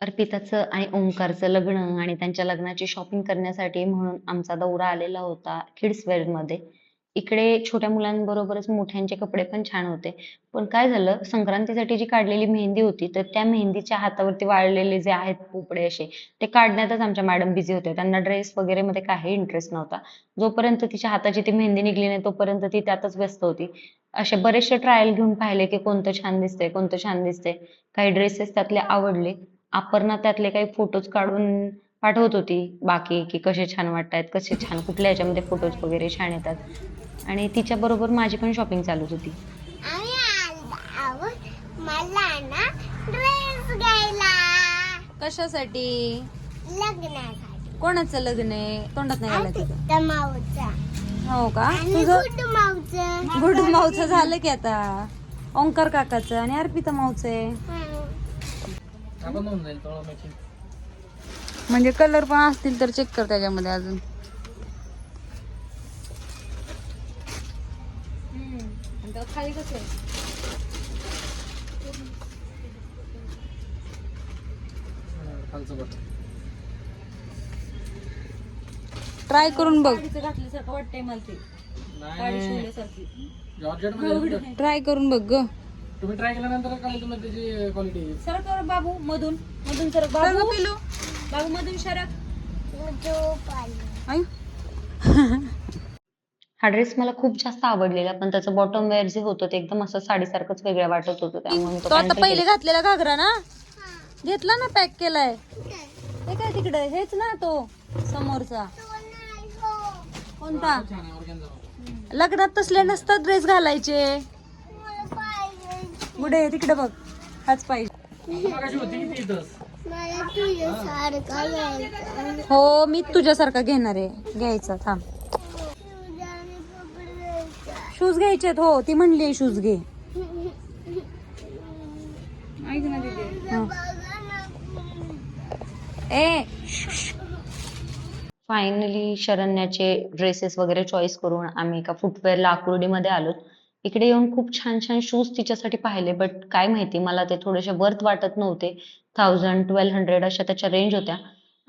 अर्पिताचं आणि ओंकारचं लग्न आणि त्यांच्या लग्नाची शॉपिंग करण्यासाठी म्हणून आमचा दौरा आलेला होता किड्सवेअरमध्ये. इकडे छोट्या मुलांबरोबरच मोठ्यांचे कपडे पण छान होते. पण काय झालं संक्रांतीसाठी जी काढलेली मेहंदी होती तर त्या मेहंदीच्या हातावरती वाळलेले जे आहेत पोपडे असे ते काढण्यातच आमच्या मॅडम बिझी होत्या त्यांना ड्रेस वगैरे मध्ये काही इंटरेस्ट नव्हता. जोपर्यंत तिच्या हाताची ती मेहंदी निघली नाही तोपर्यंत ती त्यातच व्यस्त होती. असे बरेचसे ट्रायल घेऊन पाहिले की कोणतं छान दिसतंय कोणतं छान दिसतंय. काही ड्रेसेस त्यातले आवडले. अपर्णा त्यातले काही फोटोज काढून पाठवत होती. बाकी की कसे छान वाटतायत कसे छान कुठल्या ह्याच्यामध्ये फोटोज वगैरे छान येतात. आणि तिच्या बरोबर माझी पण शॉपिंग चालूच होती. कशासाठी? लग्नासाठी. कोणाचं लग्न आहे? तोंडात नाही आलं हो का? तुझं? गुड माऊचं. गुड माऊचं झालं की आता. ओंकार काकाचं आणि अर्पिता माऊचं आहे. म्हणजे कलर पण असतील तर चेक कर त्याच्यामध्ये अजून. खाली कसं ट्राय करून बघ. घातल्यासारखं वाटतंय मला ते. ट्राय करून बघ ग. तुम्ही ट्राय केल्यानंतर कळेल तुम्हाला त्याची क्वालिटी सरक बाबू मधून. मधून सरक बाबू. पिलू. बाबू मधून सरक आई हा ड्रेस मला खूप जास्त आवडलेला पण त्याचं बॉटम वेअर जे होतं ते एकदम असं साडीसारखंच वेगळं वाटत होतं त्यामुळे मी तो तो आता पहिले. घातलेला घागरा ना? घेतला ना पॅक केलाय? हे काय तिकडे? हेच ना तो समोरचा. कोणता? लग्नात तसले नसतात ड्रेस घालायचे. कुठे तिकडे बघ. हाच पाहिजे. घ्यायचा. हो मी तुझ्यासारखा घेणार आहे. घ्यायचा थांब. घ्यायचा शूज घ्यायचेत हो. ती म्हणली शूज घे. ए फायनली शरण्याचे ड्रेसेस वगैरे चॉईस करून आम्ही एका फुटवेअरला आकुर्डीमध्ये आलो इकडे येऊन खूप छान छान शूज तिच्यासाठी पाहिले बट काय माहिती मला ते थोडेसे वर्थ वाटत नव्हते. थाउजंड ट्वेल्व हंड्रेड अशा त्याच्या रेंज होत्या.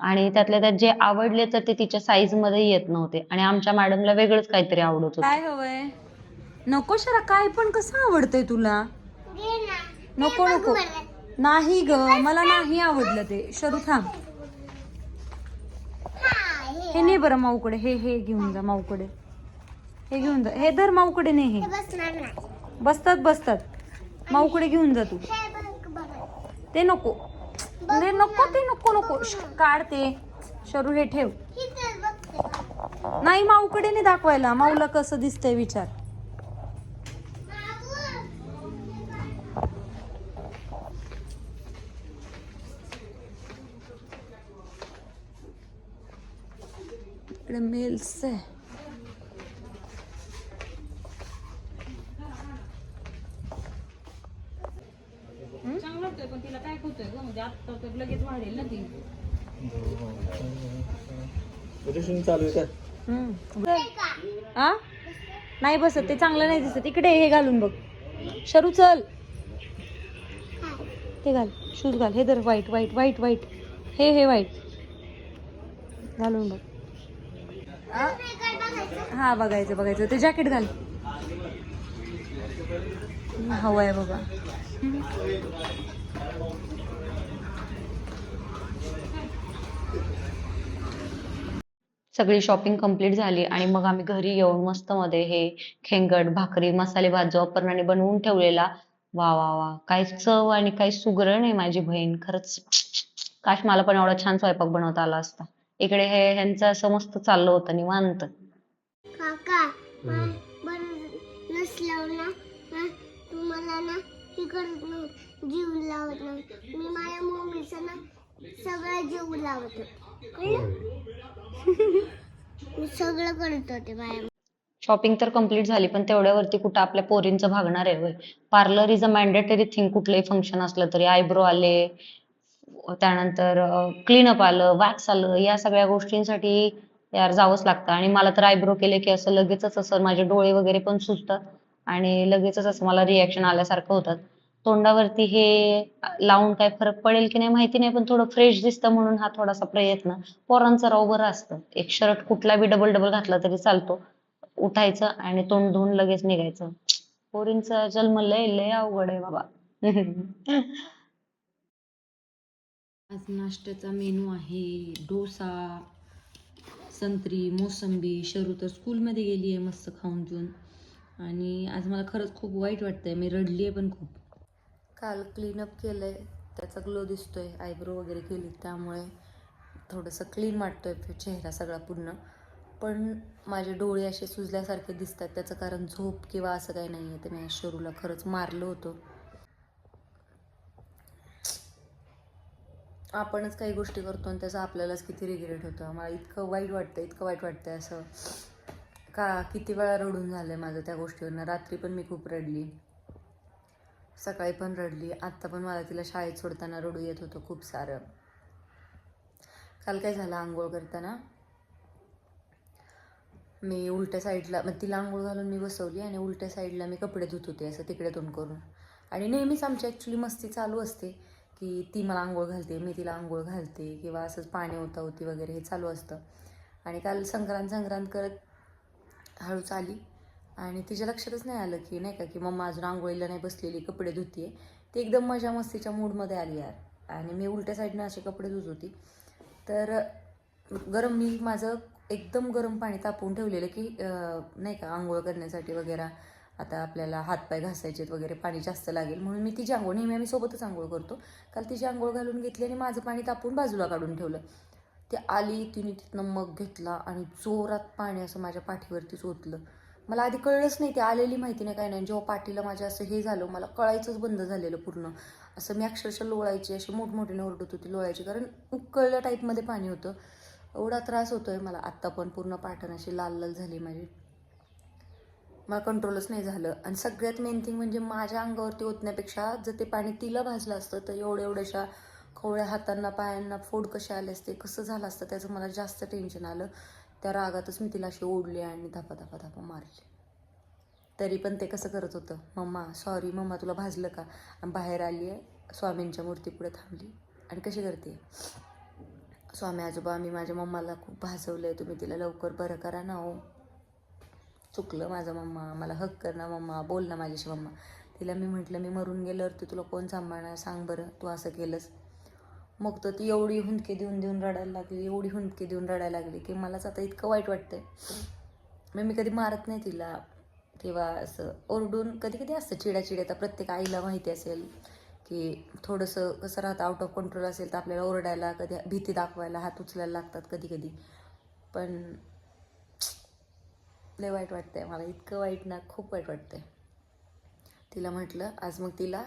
आणि त्यातल्या त्यात जे आवडले तर ते तिच्या साईजमध्ये येत नव्हते. आणि आमच्या मॅडमला वेगळंच काहीतरी आवडत होतं. काय हवंय नको शरा काय पण कसं आवडतंय तुला? नको नको. नाही ग मला नाही आवडलं ते. शरू थांब. हे नाही बरं माऊकडे हे हे घेऊन जा माऊकडे. हे घेऊन जा. हे धर माऊकडे नाही हे. बसणार नाही. बसतात बसतात. माऊकडे घेऊन जा तू. हे बघ बघा. ते नको. ते नको ते नको नको. श, काढ ते. शरू हे ठेव. बघते. नाही माऊकडे नाही दाखवायला. माऊला कसं दिसतंय विचार. इकडे मेल्स आहे चांगलं वाटतंय पण तिला काय होतंय ग? म्हणजे आता तर लगेच वाढेल ना ती. चालू आहे का? आ? नाही बसत ते चांगलं नाही दिसत. इकडे हे घालून बघ. शरू चल. ते घाल शूज घाल. हे धर वाईट वाईट वाईट वाईट हे हे वाईट घालून बघ. आ? हा बघायचं बघायचं. ते जॅकेट घाल. हवं आहे बाबा. सगळी शॉपिंग कंप्लीट झाली आणि मग आम्ही घरी येऊन मस्त मध्ये हे खेंगड भाकरी मसाले भात जो अपर्णाने बनवून ठेवलेला. वा वा वा. काय चव आणि काय सुगरण आहे माझी बहीण. खरंच काश मला पण एवढा छान स्वयंपाक बनवता आला असता. इकडे हे ह्यांचं असं मस्त चाललं होतं निवांत. काका बरं नसलं ना, तुम्हाला ना हे करत नव्हतं जीव लावत नव्हतं मी माझ्या मम्मीचं ना सगळं जीव लावत होते. कळलं? मी सगळं करत होते माझ्या शॉपिंग तर कंप्लीट झाली पण तेवढ्यावरती कुठं आपल्या पोरींचं भागणार आहे होय. Parlour is a mandatory thing कुठलंही फंक्शन असलं तरी. आयब्रो आले त्यानंतर क्लीनअप आलं वॅक्स आलं या सगळ्या गोष्टींसाठी यार जावंच लागतं. आणि मला तर आयब्रो केले की असं लगेचच असं माझे डोळे वगैरे पण सुजतात. आणि लगेचच असं मला रिॲक्शन आल्यासारखं होतात. तोंडावरती हे लावून काय फरक पडेल की नाही माहिती नाही पण थोडं फ्रेश दिसतं म्हणून हा थोडासा प्रयत्न. पोरांचं राव बरं असतं. एक शर्ट कुठला बी डबल डबल घातला तरी चालतो. उठायचं आणि तोंड धुवून लगेच निघायचं. पोरींचा जन्म लय लय अवघड आहे बाबा. आज नाश्त्याचा मेनू आहे डोसा संत्री मोसंबी. शरू तर स्कूलमध्ये गेली आहे मस्त खाऊन पिऊन. आणि आज मला खरंच खूप वाईट वाटतं आहे मी रडली आहे पण खूप. काल क्लीनअप केलं आहे त्याचा ग्लो दिसतो आहे आयब्रो वगैरे केली. त्यामुळे थोडंसं क्लीन वाटतो आहे चेहरा सगळा पूर्ण. पण माझे डोळे असे सुजल्यासारखे दिसतात. त्याचं कारण झोप किंवा असं काही नाही आहे ते मी शरूला खरंच मारलं होतं. आपणच काही गोष्टी करतो आणि त्याचा आपल्यालाच किती रिग्रेट होतं. मला इतकं वाईट वाटतं इतकं वाईट वाटतं असं. का किती वेळा रडून झालं आहे माझं त्या गोष्टीवरनं? रात्री पण मी खूप रडली. सकाळी पण रडली. आत्ता पण मला तिला शाळेत सोडताना रडू येत होतं खूप सारं. काल काय झालं आंघोळ करताना? मी उलट्या साईडला मग तिला आंघोळ घालून मी बसवली आणि उलट्या साईडला मी कपडे धुत होते असं तिकडे तोंड करून. आणि नेहमीच आमची ॲक्च्युली मस्ती चालू असते की ती मला आंघोळ घालते मी तिला आंघोळ घालते किंवा असंच पाणी होता होती वगैरे हे चालू असतं. आणि काल संक्रांत संक्रांत करत हळूच आली. आणि तिच्या लक्षातच नाही आलं की नाही का की मम्मा अजून आंघोळीला नाही बसलेली कपडे धुतीये. ती एकदम मजा मस्तीच्या मूडमध्ये आली यार. आणि मी उलट्या साईडनं असे कपडे धुत होती. तर गरम मी माझं एकदम गरम पाणी तापवून ठेवलेलं की नाही का आंघोळ करण्यासाठी वगैरे आता आपल्याला हातपाय घासायचेत वगैरे पाणी जास्त लागेल. म्हणून मी तिची आंघोळ नेहमी आम्ही सोबतच आंघोळ करतो. काल तिची आंघोळ घालून घेतली आणि माझं पाणी तापवून बाजूला काढून ठेवलं. ते आली तिने तिथनं मग घेतला आणि जोरात पाणी असं माझ्या पाठीवरतीच ओतलं मला आधी कळलंच नाही ते आलेली माहिती नाही काय नाही. जेव्हा पाठीला माझ्या असं हे झालं मला कळायचंच बंद झालेलं पूर्ण. असं मी अक्षरशः लोळायची अशी मोठमोठीने ओरडत होती लोळायची कारण उकळल्या टाईपमध्ये पाणी होतं. एवढा त्रास होतोय मला. आत्ता पण पूर्ण पाठण अशी लाल लाल झाली माझी. मला कंट्रोलच नाही झालं. आणि सगळ्यात मेन थिंग म्हणजे माझ्या अंगावरती ओतण्यापेक्षा जर ते पाणी तिला भाजलं असतं तर एवढ्या एवढ्याशा खवळ्या हातांना पायांना फोड कसे आले असते कसं झालं असतं त्याचं मला जास्त टेन्शन आलं. त्या रागातच मी तिला अशी ओढली आणि धापा धापा धापा मारली. तरी पण ते कसं करत होतं? मम्मा सॉरी मम्मा तुला भाजलं का? आणि बाहेर आली आहे स्वामींच्या मूर्तीपुढे थांबली. आणि कशी करते? स्वामी आजोबा मी माझ्या मम्माला खूप भाजवलं आहे तुम्ही तिला लवकर बरं करा ना हो. चुकलं माझं मम्मा मला हक कर ना मम्मा बोल ना माझ्याशी मम्मा. तिला मी म्हटलं मी मरून गेल्यावरती तुला कोण सांभाळणार? सांग बरं तू असं केलंस. मग तर ती एवढी हुंदके देऊन देऊन रडायला लागली एवढी हुंदके देऊन रडायला लागली की मलाच आता इतकं वाईट वाटतंय. मग मी कधी मारत नाही तिला. किंवा असं ओरडून कधी कधी असतं चिडाचिड आता प्रत्येक आईला माहिती असेल की थोडंसं कसं राहतं आउट ऑफ कंट्रोल असेल तर आपल्याला ओरडायला कधी भीती दाखवायला हात उचलायला लागतात कधी कधी. पण लय वाईट वाटतंय मला इतकं वाईट ना खूप वाईट वाटतंय. तिला म्हटलं आज मग तिला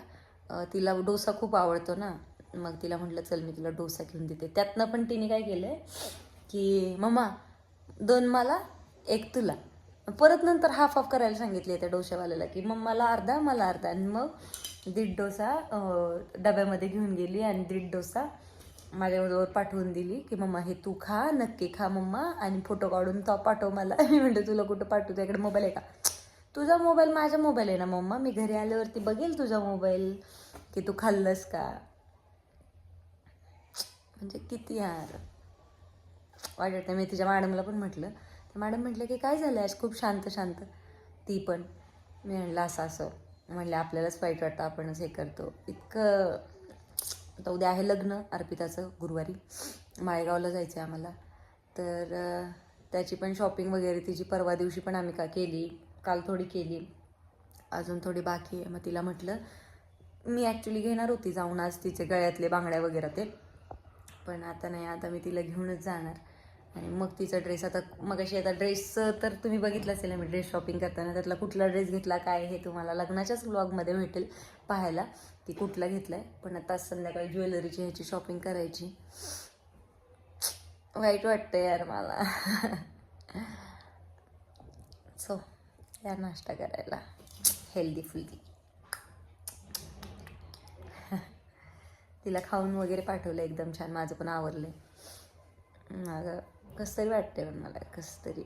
तिला डोसा खूप आवडतो ना मग तिला म्हटलं चल मी तुला डोसा घेऊन देते. त्यातनं पण तिने काय केलं की मम्मा दोन मला एक तुला. परत नंतर हाफ हाफ करायला सांगितले त्या डोशावाल्याला की मम्माला अर्धा मला अर्धा. आणि मग दीड डोसा डब्यामध्ये घेऊन गेली आणि दीड डोसा माझ्याबरोबर पाठवून दिली की मम्मा हे तू खा नक्की खा मम्मा आणि फोटो काढून तो पाठव मला. मी म्हणते तुला कुठं पाठवतो? इकडे मोबाईल आहे का? तुझा मोबाईल माझा मोबाईल आहे ना मम्मा. मी घरी आल्यावरती बघेल तुझा मोबाईल की तू खाल्लंस का? म्हणजे किती यार? वाटत मी तिच्या मॅडमला पण म्हटलं. तर मॅडम म्हटलं की काय झालं आज खूप शांत शांत. ती पण. मी म्हणलं असं असं. म्हणलं आपल्यालाच वाईट वाटतं. आपणच हे करतो. इतकं आता उद्या आहे लग्न अर्पिताचं गुरुवारी. माळेगावला जायचं आहे आम्हाला. तर त्याची पण शॉपिंग वगैरे तिची परवा दिवशी पण आम्ही का केली. काल थोडी केली. अजून थोडी बाकी आहे. मग तिला म्हटलं मी ॲक्च्युली घेणार होती जाऊन आज तिचे गळ्यातले बांगड्या वगैरे ते. पण आता नाही आता मी तिला घेऊनच जाणार. आणि मग तिचा ड्रेस आता मग अशी आता ड्रेसचं तर तुम्ही बघितलं असेल मी ड्रेस शॉपिंग करताना त्यातला कुठला ड्रेस घेतला काय हे तुम्हाला लग्नाच्याच ब्लॉगमध्ये भेटेल पाहायला की कुठला घेतला आहे पण आता संध्याकाळी ज्वेलरीची ह्याची शॉपिंग करायची. वाईट वाटतं यार मला. सो या नाश्ता करायला. हेल्दी फुल्दी तिला खाऊन वगैरे पाठवलं एकदम छान. माझं पण आवरलं माझं कसं तरी वाटते पण मला कसं तरी.